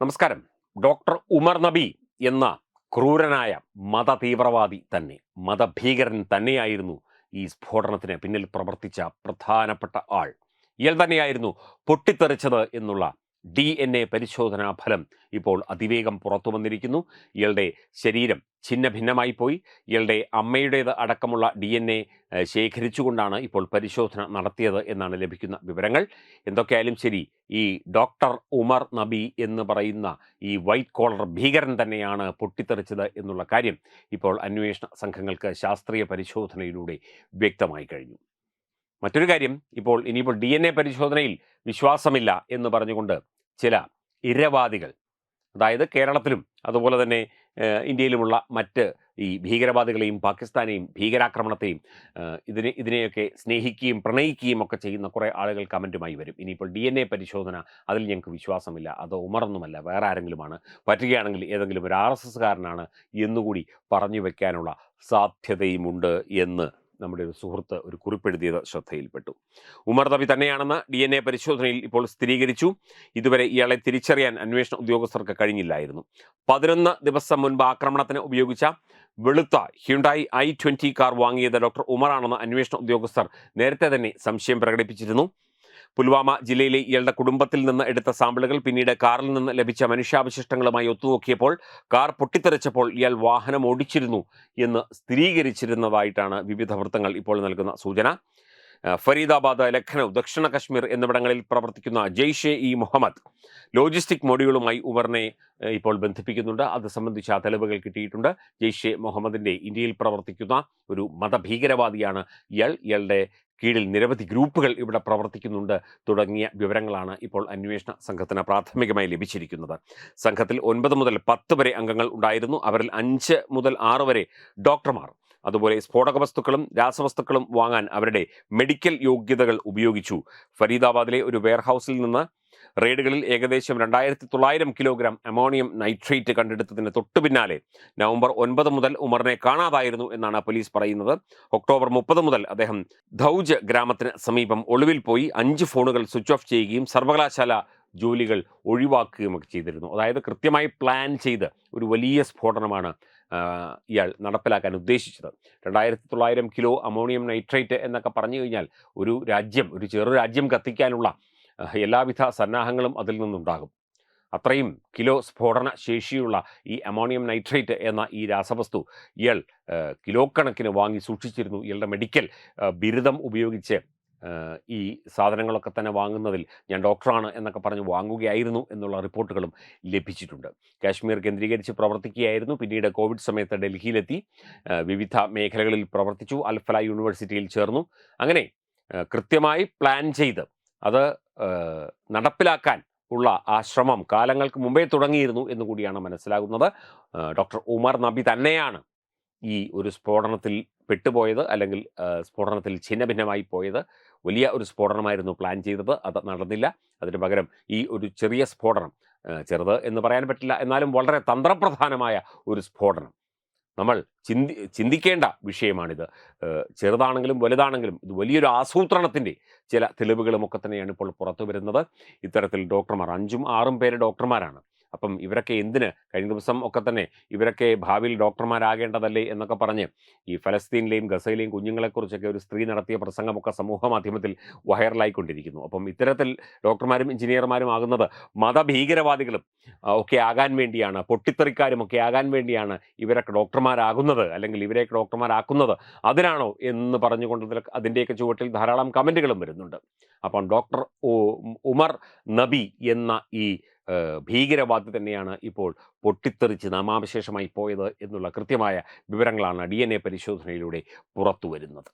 നമസ്കാരം. ഡോക്ടർ ഉമർ നബി എന്ന ക്രൂരനായ മത തീവ്രവാദി തന്നെ മതഭീകരൻ തന്നെയായിരുന്നു ഈ സ്ഫോടനത്തിന് പിന്നിൽ പ്രവർത്തിച്ച പ്രധാനപ്പെട്ട ആൾ. ഇയാൾ തന്നെയായിരുന്നു പൊട്ടിത്തെറിച്ചത് എന്നുള്ള ഡി എൻ എ പരിശോധനാ ഫലം ഇപ്പോൾ അതിവേഗം പുറത്തു വന്നിരിക്കുന്നു. ഇയാളുടെ ശരീരം ഛിന്ന ഭിന്നമായി പോയി. ഇയാളുടെ അമ്മയുടേത് അടക്കമുള്ള ഡി എൻ എ ശേഖരിച്ചുകൊണ്ടാണ് ഇപ്പോൾ പരിശോധന നടത്തിയത് എന്നാണ് ലഭിക്കുന്ന വിവരങ്ങൾ. എന്തൊക്കെയായാലും ശരി ഈ ഡോക്ടർ ഉമർ നബി എന്ന് പറയുന്ന ഈ വൈറ്റ് കോളർ ഭീകരൻ തന്നെയാണ് പൊട്ടിത്തെറിച്ചത് എന്നുള്ള കാര്യം ഇപ്പോൾ അന്വേഷണ സംഘങ്ങൾക്ക് ശാസ്ത്രീയ പരിശോധനയിലൂടെ വ്യക്തമായി കഴിഞ്ഞു. മറ്റൊരു കാര്യം ഇപ്പോൾ ഇനിയിപ്പോൾ ഡി എൻ എ പരിശോധനയിൽ വിശ്വാസമില്ല എന്ന് പറഞ്ഞുകൊണ്ട് ചില ഇരവാദികൾ അതായത് കേരളത്തിലും അതുപോലെ തന്നെ ഇന്ത്യയിലുമുള്ള മറ്റ് ഈ ഭീകരവാദികളെയും പാകിസ്ഥാനെയും ഭീകരാക്രമണത്തെയും ഇതിനെ ഇതിനെയൊക്കെ സ്നേഹിക്കുകയും പ്രണയിക്കുകയും ഒക്കെ ചെയ്യുന്ന കുറേ ആളുകൾ കമന്റുമായി വരും. ഇനിയിപ്പോൾ ഡി എൻ എ പരിശോധന അതിൽ ഞങ്ങൾക്ക് വിശ്വാസമില്ല അത് ഉമറൊന്നുമല്ല വേറെ ആരെങ്കിലുമാണ്. പറ്റുകയാണെങ്കിൽ ഏതെങ്കിലും ഒരു ആർ എസ് എസ്കാരനാണ് എന്നുകൂടി പറഞ്ഞു വയ്ക്കാനുള്ള സാധ്യതയുമുണ്ട് എന്ന് നമ്മുടെ ഒരു സുഹൃത്ത് ഒരു കുറിപ്പെഴുതിയത് ശ്രദ്ധയിൽപ്പെട്ടു. ഉമർ നബി തന്നെയാണെന്ന് ഡി എൻ എ പരിശോധനയിൽ ഇപ്പോൾ സ്ഥിരീകരിച്ചു. ഇതുവരെ ഇയാളെ തിരിച്ചറിയാൻ അന്വേഷണ ഉദ്യോഗസ്ഥർക്ക് കഴിഞ്ഞില്ലായിരുന്നു. പതിനൊന്ന് ദിവസം മുൻപ് ആക്രമണത്തിന് ഉപയോഗിച്ച വെളുത്ത ഹ്യുണ്ടായി ഐ കാർ വാങ്ങിയത് ഡോക്ടർ ഉമറാണെന്ന് അന്വേഷണ ഉദ്യോഗസ്ഥർ നേരത്തെ തന്നെ സംശയം പ്രകടിപ്പിച്ചിരുന്നു. പുൽവാമ ജില്ലയിലെ ഇയാളുടെ കുടുംബത്തിൽ നിന്ന് എടുത്ത സാമ്പിളുകൾ പിന്നീട് കാറിൽ നിന്ന് ലഭിച്ച മനുഷ്യാവശിഷ്ടങ്ങളുമായി ഒത്തുനോക്കിയപ്പോൾ കാർ പൊട്ടിത്തെറിച്ചപ്പോൾ ഇയാൾ വാഹനം ഓടിച്ചിരുന്നു എന്ന് സ്ഥിരീകരിച്ചിരുന്നതായിട്ടാണ് വിവിധ വൃത്തങ്ങൾ ഇപ്പോൾ നൽകുന്ന സൂചന. ഫരീദാബാദ് ലഖ്നൗ ദക്ഷിണ കശ്മീർ എന്നിവിടങ്ങളിൽ പ്രവർത്തിക്കുന്ന ജെയ്ഷെ ഇ മുഹമ്മദ് ലോജിസ്റ്റിക് മോഡ്യൂളുമായി ഉമറിനെ ഇപ്പോൾ ബന്ധിപ്പിക്കുന്നുണ്ട്. അത് സംബന്ധിച്ച തെളിവുകൾ കിട്ടിയിട്ടുണ്ട്. ജെയ്ഷെ മുഹമ്മദിന്റെ ഇന്ത്യയിൽ പ്രവർത്തിക്കുന്ന ഒരു മതഭീകരവാദിയാണ് ഇയാൾ. ഇയാളുടെ കീഴിൽ നിരവധി ഗ്രൂപ്പുകൾ ഇവിടെ പ്രവർത്തിക്കുന്നുണ്ട്. തുടങ്ങിയ വിവരങ്ങളാണ് ഇപ്പോൾ അന്വേഷണ സംഘത്തിന് പ്രാഥമികമായി ലഭിച്ചിരിക്കുന്നത്. സംഘത്തിൽ ഒൻപത് മുതൽ പത്ത് വരെ അംഗങ്ങൾ ഉണ്ടായിരുന്നു. അവരിൽ അഞ്ച് മുതൽ ആറ് വരെ ഡോക്ടർമാർ. അതുപോലെ സ്ഫോടക വസ്തുക്കളും രാസവസ്തുക്കളും വാങ്ങാൻ അവരുടെ മെഡിക്കൽ യോഗ്യതകൾ ഉപയോഗിച്ചു. ഫരീദാബാദിലെ ഒരു വെയർഹൌസിൽ നിന്ന് റെയ്ഡുകളിൽ ഏകദേശം രണ്ടായിരത്തി തൊള്ളായിരം കിലോഗ്രാം അമോണിയം നൈട്രേറ്റ് കണ്ടെടുത്തതിന് തൊട്ടു പിന്നാലെ നവംബർ ഒൻപത് മുതൽ ഉമറിനെ കാണാതായിരുന്നു എന്നാണ് പോലീസ് പറയുന്നത്. ഒക്ടോബർ മുപ്പത് മുതൽ അദ്ദേഹം ധൗജ് ഗ്രാമത്തിന് സമീപം ഒളിവിൽ പോയി അഞ്ച് ഫോണുകൾ സ്വിച്ച് ഓഫ് ചെയ്യുകയും സർവകലാശാല ജോലികൾ ഒഴിവാക്കുകയും ഒക്കെ ചെയ്തിരുന്നു. അതായത് കൃത്യമായി പ്ലാൻ ചെയ്ത് ഒരു വലിയ സ്ഫോടനമാണ് ഇയാൾ നടപ്പിലാക്കാൻ ഉദ്ദേശിച്ചത്. രണ്ടായിരത്തി തൊള്ളായിരം കിലോ അമോണിയം നൈട്രേറ്റ് എന്നൊക്കെ പറഞ്ഞു കഴിഞ്ഞാൽ ഒരു രാജ്യം ഒരു ചെറു രാജ്യം കത്തിക്കാനുള്ള എല്ലാവിധ സന്നാഹങ്ങളും അതിൽ നിന്നുണ്ടാകും. അത്രയും കിലോ സ്ഫോടന ശേഷിയുള്ള ഈ അമോണിയം നൈട്രേറ്റ് എന്ന ഈ രാസവസ്തു ഇയാൾ കിലോ കണക്കിന് വാങ്ങി സൂക്ഷിച്ചിരുന്നു. ഇയാളുടെ മെഡിക്കൽ ബിരുദം ഉപയോഗിച്ച് ഈ സാധനങ്ങളൊക്കെ തന്നെ വാങ്ങുന്നതിൽ ഞാൻ ഡോക്ടറാണ് എന്നൊക്കെ പറഞ്ഞ് വാങ്ങുകയായിരുന്നു എന്നുള്ള റിപ്പോർട്ടുകളും ലഭിച്ചിട്ടുണ്ട്. കാശ്മീർ കേന്ദ്രീകരിച്ച് പ്രവർത്തിക്കുകയായിരുന്നു. പിന്നീട് കോവിഡ് സമയത്ത് ഡൽഹിയിലെത്തി വിവിധ മേഖലകളിൽ പ്രവർത്തിച്ചു. അൽഫല യൂണിവേഴ്സിറ്റിയിൽ ചേർന്നു. അങ്ങനെ കൃത്യമായി പ്ലാൻ ചെയ്ത് അത് നടപ്പിലാക്കാൻ ഉള്ള ആ ശ്രമം കാലങ്ങൾക്ക് മുമ്പേ തുടങ്ങിയിരുന്നു എന്ന് കൂടിയാണ് മനസ്സിലാകുന്നത്. ഡോക്ടർ ഉമർ നബി തന്നെയാണ് ഈ ഒരു സ്ഫോടനത്തിൽ പെട്ടുപോയത് അല്ലെങ്കിൽ സ്ഫോടനത്തിൽ ഛിന്നഭിന്നമായി പോയത്. വലിയ ഒരു സ്ഫോടനമായിരുന്നു പ്ലാൻ ചെയ്തത്. അത് നടന്നില്ല. അതിന് പകരം ഈ ഒരു ചെറിയ സ്ഫോടനം ചെറുത് എന്ന് പറയാൻ പറ്റില്ല. എന്നാലും വളരെ തന്ത്രപ്രധാനമായ ഒരു സ്ഫോടനം. നമ്മൾ ചിന്തി ചിന്തിക്കേണ്ട വിഷയമാണിത്. ചെറുതാണെങ്കിലും വലുതാണെങ്കിലും ഇത് വലിയൊരു ആസൂത്രണത്തിന്റെ ചില തെളിവുകളും ഒക്കെ തന്നെയാണ് ഇപ്പോൾ പുറത്തു വരുന്നത്. ഇത്തരത്തിൽ ഡോക്ടർമാർ അഞ്ചും ആറും പേര് ഡോക്ടർമാരാണ്. അപ്പം ഇവരൊക്കെ എന്തിന്? കഴിഞ്ഞ ദിവസം ഒക്കെ തന്നെ ഇവരൊക്കെ ഭാവിയിൽ ഡോക്ടർമാരാകേണ്ടതല്ലേ എന്നൊക്കെ പറഞ്ഞ് ഈ ഫലസ്തീനിലെയും ഗസയിലെയും കുഞ്ഞുങ്ങളെക്കുറിച്ചൊക്കെ ഒരു സ്ത്രീ നടത്തിയ പ്രസംഗമൊക്കെ സമൂഹ മാധ്യമത്തിൽ വൈറലായിക്കൊണ്ടിരിക്കുന്നു. അപ്പം ഇത്തരത്തിൽ ഡോക്ടർമാരും എഞ്ചിനീയർമാരും ആകുന്നത് മതഭീകരവാദികളും ഒക്കെ ആകാൻ വേണ്ടിയാണ് പൊട്ടിത്തെറിക്കാരും ഒക്കെ ആകാൻ വേണ്ടിയാണ് ഇവരൊക്കെ ഡോക്ടർമാരാകുന്നത് അല്ലെങ്കിൽ ഇവരെയൊക്കെ ഡോക്ടർമാരാക്കുന്നത് അതിനാണോ എന്ന് പറഞ്ഞുകൊണ്ട് അതിന്റെയൊക്കെ ചുവട്ടിൽ ധാരാളം കമന്റുകളും വരുന്നുണ്ട്. അപ്പം ഡോക്ടർ ഉമർ നബി എന്ന ഈ ഭീകരവാദി തന്നെയാണ് ഇപ്പോൾ പൊട്ടിത്തെറിച്ച് നാമാവശേഷമായി പോയത് എന്നുള്ള കൃത്യമായ വിവരങ്ങളാണ് ഡി പരിശോധനയിലൂടെ പുറത്തു വരുന്നത്.